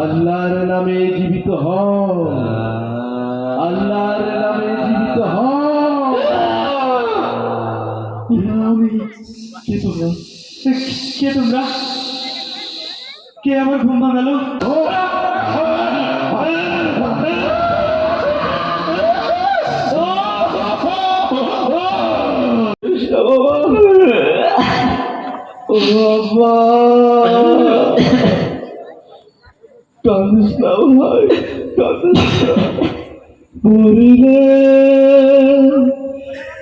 আল্লাহর নামে জীবিত হও। আল্লাহর নামে জীবিত তোমরা? কে তোমরা? কে আমার ঘুম ভাঙালো? বাবা কাঁদিস না ভাই কাঁদিস না মরিলে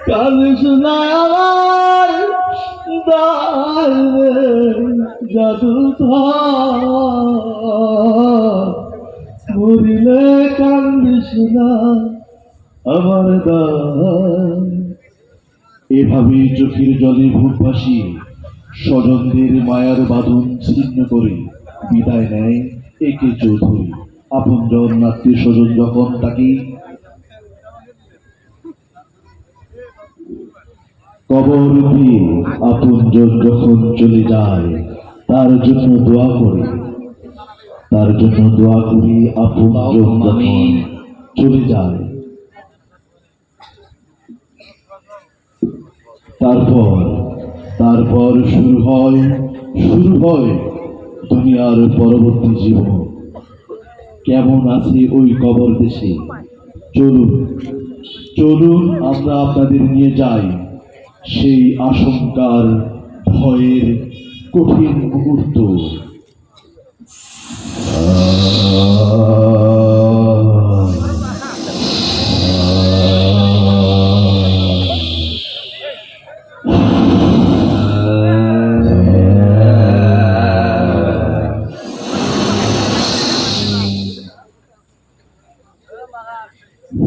কাঁদিস না আমার দাঁড়ে জাদু মরিলে কান্দিস আমার দাঁড় এভাবেই চোখের জলে ভূত ভাসিয়ে স্বজনদের মায়ার বাঁধন ছিন্ন করে বিদায় নেয় একে চৌধুরী। আপনজন আত্মীয় স্বজন যখন তাকে কবর দিয়ে আপনজন যখন চলে যায়, তার জন্য দোয়া করে। তার জন্য দোয়া করি আপনজন যখন চলে যায় তারপর তারপর শুরু হয় শুরু হয় দুনিয়ার পরবর্তী জীবন। কেমন আছে ওই কবর দেশে? চলুন চলুন আমরা আপনাদের নিয়ে যাই সেই আশঙ্কার ভয়ের কঠিন মুহূর্ত।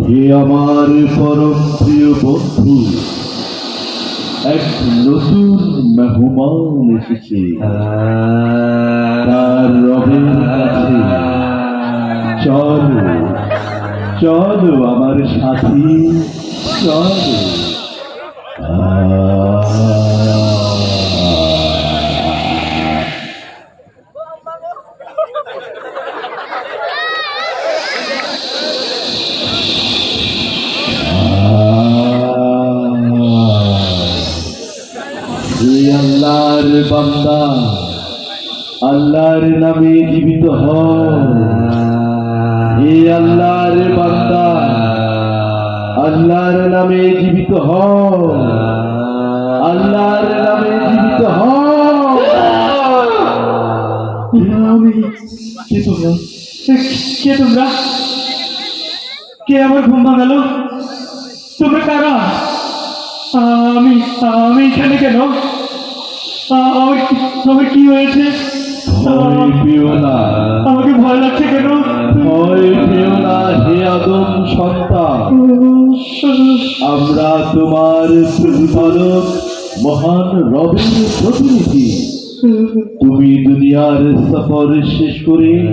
হে আমার পরম প্রিয় বন্ধু, এক নতুন মেহমান এসেছে। তার রবের কাছে। চলো চলো আমার সাথী, চলো। বান্দা, আল্লাহর নামে জীবিত হে আল্লাহর বান্দা, আল্লাহর নামে জীবিত হও। আল্লাহর নামে জীবিত আমি কে তোমরা? কে তোমরা? কে আমার ঘুম ভাঙালো? তোমরা কারা? আমি আমি এখানে কেন? আমার কি- আমার কি হয়েছে? আমাকে ভয় লাগছে কেন? ভয় পেও না হে আদম সন্তান। আমরা তোমার প্রতিপালক মহান রবের প্রতিনিধি। তুমি দুনিয়ার সফর শেষ করে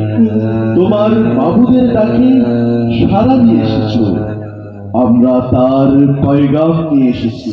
তোমার বাবুদের ডাকে সারা দিয়ে এসেছ। আমরা তার পয়গাম নিয়ে এসেছি।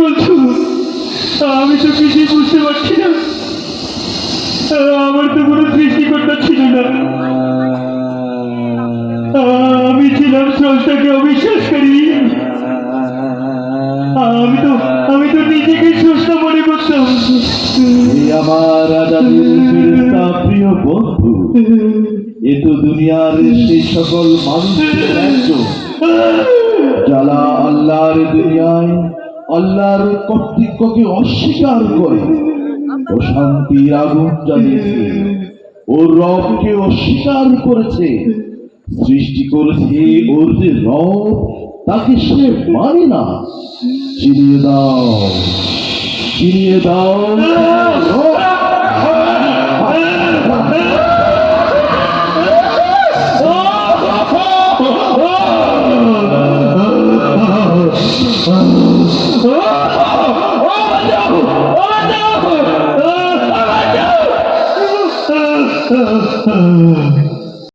বলছো? আমি তো কিছুই বুঝতে পারছি না। আমার তো কোনো সৃষ্টিকর্তা ছিল না। আমি ছিলাম স্রষ্টাকে অবিশ্বাসকারী। আমি তো আমি তো নিজেকে স্রষ্টা মনে করতাম। আমার ফেরেশতা প্রিয় বন্ধু। এ তো দুনিয়ার সেই সকল মানুষের একজন। আল্লাহর দুনিয়ায় আল্লাহর কর্তৃত্বকে অস্বীকার করে ও শান্তির আগুন জ্বালিয়েছে। ও রবকে অস্বীকার করেছে। সৃষ্টি করেছে ওর যে রব, তাকে সে মানে না। চিনিয়ে দাও। চিনিয়ে দাও।